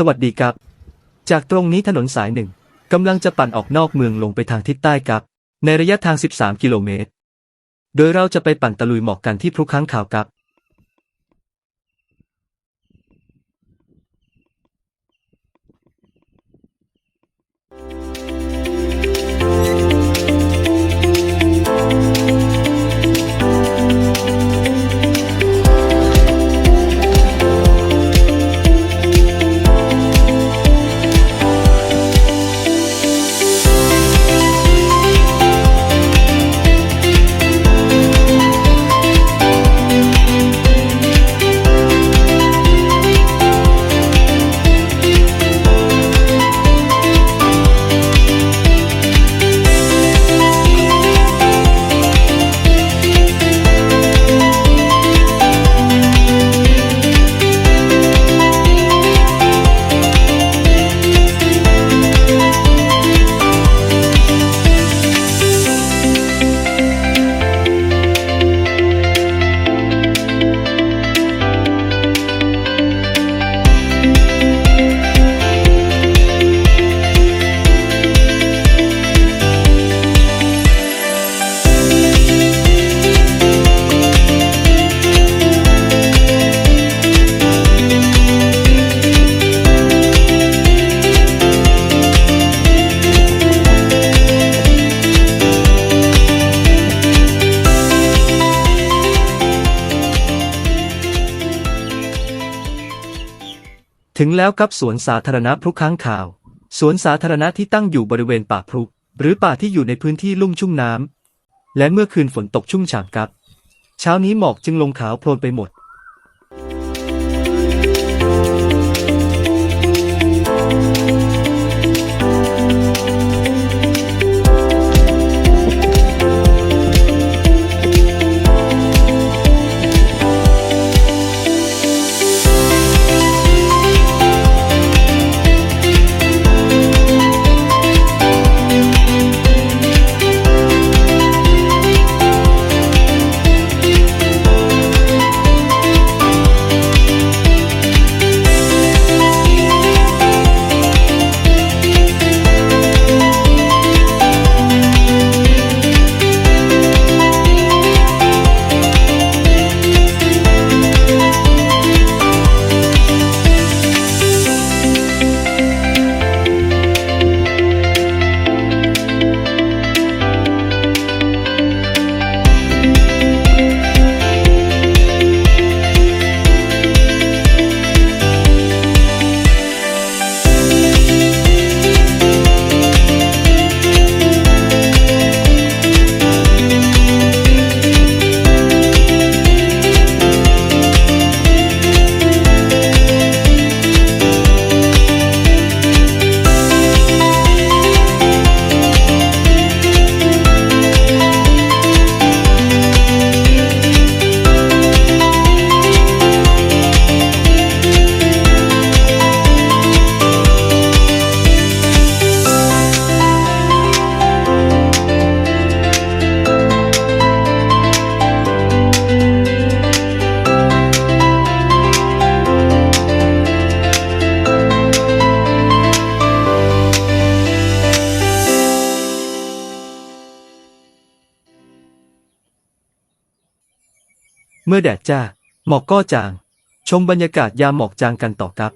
สวัสดีครับ จากตรงนี้ถนนสายหนึ่งกำลังจะปั่นออกนอกเมืองลงไปทางทิศใต้ครับ ในระยะทาง 13 กิโลเมตร โดยเราจะไปปั่นตะลุยหมอกกันที่พรุค้างข่าวครับ ถึงแล้วกับสวนสาธารณะพรุค้างข่าว สวนสาธารณะที่ตั้งอยู่บริเวณป่าพรุหรือป่าที่อยู่ในพื้นที่ลุ่มชุ่มน้ำและเมื่อคืนฝนตกชุ่มฉ่ำครับ เช้านี้หมอกจึงลงขาวโพลนไปหมด เมื่อแดดจ้า หมอกก็จาง ชมบรรยากาศยามหมอกจางกันต่อครับ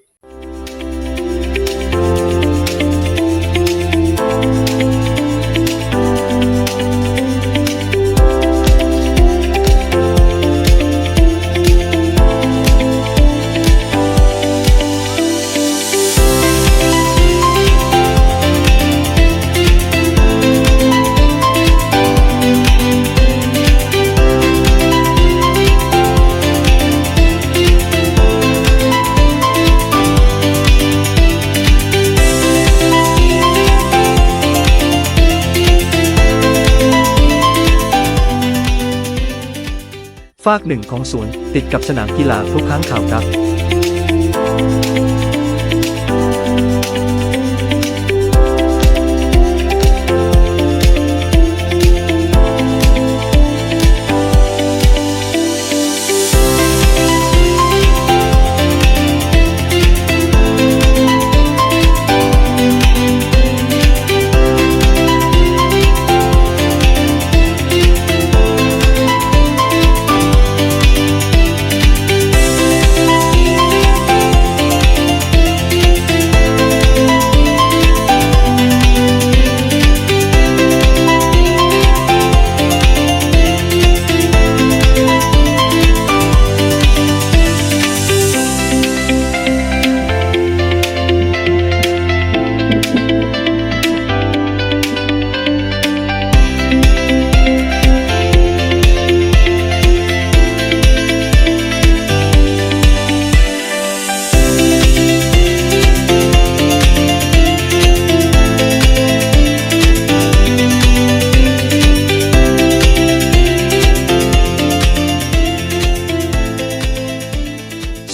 ฟากหนึ่งของสวนติดกับสนามกีฬาพรุค้างข่าวครับ「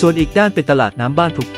ส่วนอีกด้านเป็นตลาดน้ำบ้านทุก